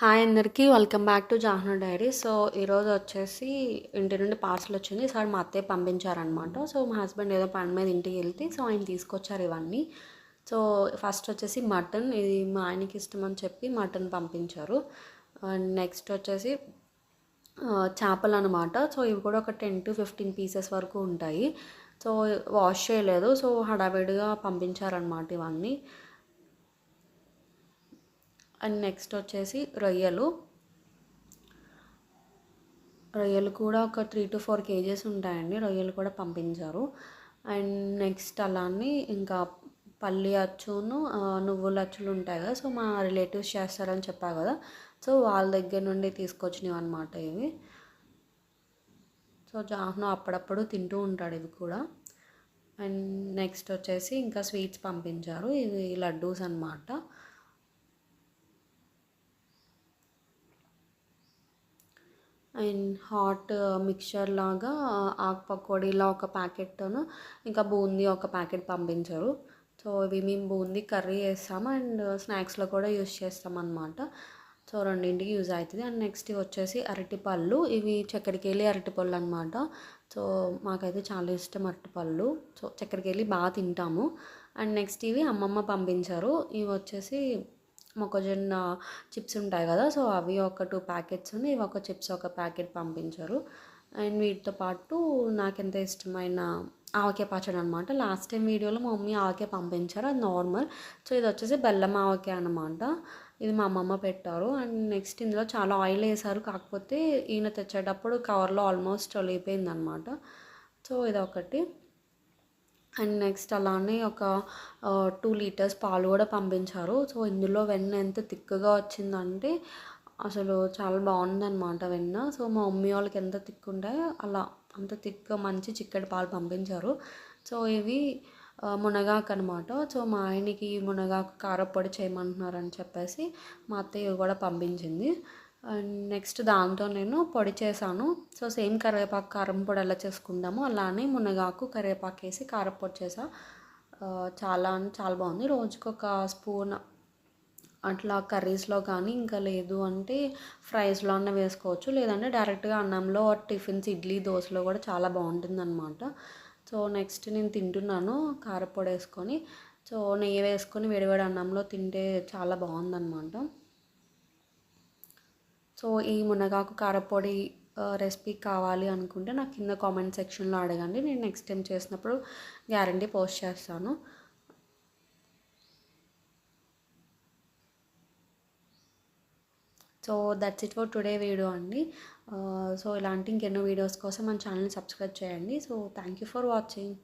Hi అందరికీ welcome back to Jahnu diary. So ఈరోజు వచ్చేసి ఇంటి నుండి పార్సల్ వచ్చింది. సార్ మా అత్తయ్య పంపించారనమాట. సో మా హస్బెండ్ ఏదో పని మీద ఇంటికి వెళ్తే సో ఆయన తీసుకొచ్చారు ఇవన్నీ. సో ఫస్ట్ వచ్చేసి మటన్ ఇది మా ఆయనకి ఇష్టం అని చెప్పి మటన్ పంపించారు. అండ్ నెక్స్ట్ వచ్చేసి చేపలు అనమాట సో ఇవి కూడా ఒక టెన్ టు ఫిఫ్టీన్ పీసెస్ వరకు ఉంటాయి. సో వాష్ చేయలేదు. సో హడావిడిగా పంపించారనమాట ఇవన్నీ. అండ్ నెక్స్ట్ వచ్చేసి రొయ్యలు. రొయ్యలు కూడా ఒక త్రీ టు ఫోర్ కేజెస్ ఉంటాయండి. రొయ్యలు కూడా పంపించారు. అండ్ నెక్స్ట్ అలానే ఇంకా పల్లి అచ్చును నువ్వుల అచ్చులు ఉంటాయి కదా సో మా రిలేటివ్స్ చేస్తారని చెప్పా కదా. సో వాళ్ళ దగ్గర నుండి తీసుకొచ్చినవి అనమాట ఇవి. సో జాహ్ను అప్పుడప్పుడు తింటూ ఉంటాడు ఇవి కూడా. అండ్ నెక్స్ట్ వచ్చేసి ఇంకా స్వీట్స్ పంపించారు. ఇవి లడ్డూస్ అన్నమాట. అండ్ హాట్ మిక్చర్ లాగా ఆకు పకోడీలా ఒక ప్యాకెట్ను ఇంకా బూందీ ఒక ప్యాకెట్ పంపించారు. సో ఇవి మేము బూందీ కర్రీ చేస్తాము అండ్ స్నాక్స్లో కూడా యూస్ చేస్తాం సో రెండింటికి యూజ్ అవుతుంది. అండ్ నెక్స్ట్ వచ్చేసి అరటిపళ్ళు. ఇవి చక్కెరకేళి అరటిపళ్ళు అనమాట సో మాకైతే చాలా ఇష్టం అరటిపళ్ళు. సో చక్కెరకేళి బాగా తింటాము. అండ్ నెక్స్ట్ ఇవి అమ్మమ్మ పంపించారు. ఇవి వచ్చేసి మొక్కజొన్న చిప్స్ ఉంటాయి కదా సో అవి ఒక టూ ప్యాకెట్స్ ఇవి ఒక చిప్స్ ఒక ప్యాకెట్ పంపించారు. అండ్ వీటితో పాటు నాకు ఎంత ఇష్టమైన ఆవకాయ పచ్చడి అనమాట లాస్ట్ టైం వీడియోలో మా మమ్మీ ఆవకాయ పంపించారు. అది నార్మల్ సో ఇది వచ్చేసి బెల్లం ఆవకాయ అనమాట ఇది మా అమ్మమ్మ పెట్టారు. అండ్ నెక్స్ట్ ఇందులో చాలా ఆయిల్ వేసారు. కాకపోతే ఈయన తెచ్చేటప్పుడు కవర్లో ఆల్మోస్ట్ లేపోయింది అనమాట సో ఇది ఒకటి అండ్ నెక్స్ట్ అలానే ఒక టూ లీటర్స్ పాలు కూడా పంపించారు. సో ఇందులో వెన్న ఎంత తిక్కుగా వచ్చిందంటే అసలు చాలా బాగుందన్నమాట వెన్న. సో మా మమ్మీ వాళ్ళకి ఎంత తిక్కు అలా అంత తిక్కుగా మంచి చిక్కటి పాలు పంపించారు. సో ఇవి మునగాకు అనమాట సో మా ఆయనకి మునగాకు కారపొడి చేయమంటున్నారని చెప్పేసి మా అత్తయ్య కూడా పంపించింది. నెక్స్ట్ దాంతో నేను పొడి చేశాను. సో సేమ్ కరివేపాకు కారం పొడి ఎలా చేసుకుందాము అలానే మునగాకు కరివేపాకు వేసి కారపొడి చేసా చాలా చాలా బాగుంది. రోజుకొక ఒక స్పూన్ అట్లా కర్రీస్లో కానీ ఇంకా లేదు అంటే ఫ్రైస్లో అన్న వేసుకోవచ్చు. లేదంటే డైరెక్ట్గా అన్నంలో టిఫిన్స్ ఇడ్లీ దోశలో కూడా చాలా బాగుంటుంది అనమాట సో నెక్స్ట్ నేను తింటున్నాను కారపొడి వేసుకొని. సో నెయ్యి వేసుకొని వేడివేడి అన్నంలో తింటే చాలా బాగుందన్నమాట. సో ఈ మునగాకు కారపొడి రెసిపీ కావాలి అనుకుంటే నాకు కింద కామెంట్ సెక్షన్లో అడగండి. నేను నెక్స్ట్ టైం చేసినప్పుడు గ్యారంటీ పోస్ట్ చేస్తాను. So that's it for today video అండి. సో ఇలాంటి ఇంకెన్నో వీడియోస్ కోసం మన ఛానల్ని సబ్స్క్రైబ్ చేయండి. So thank you for watching.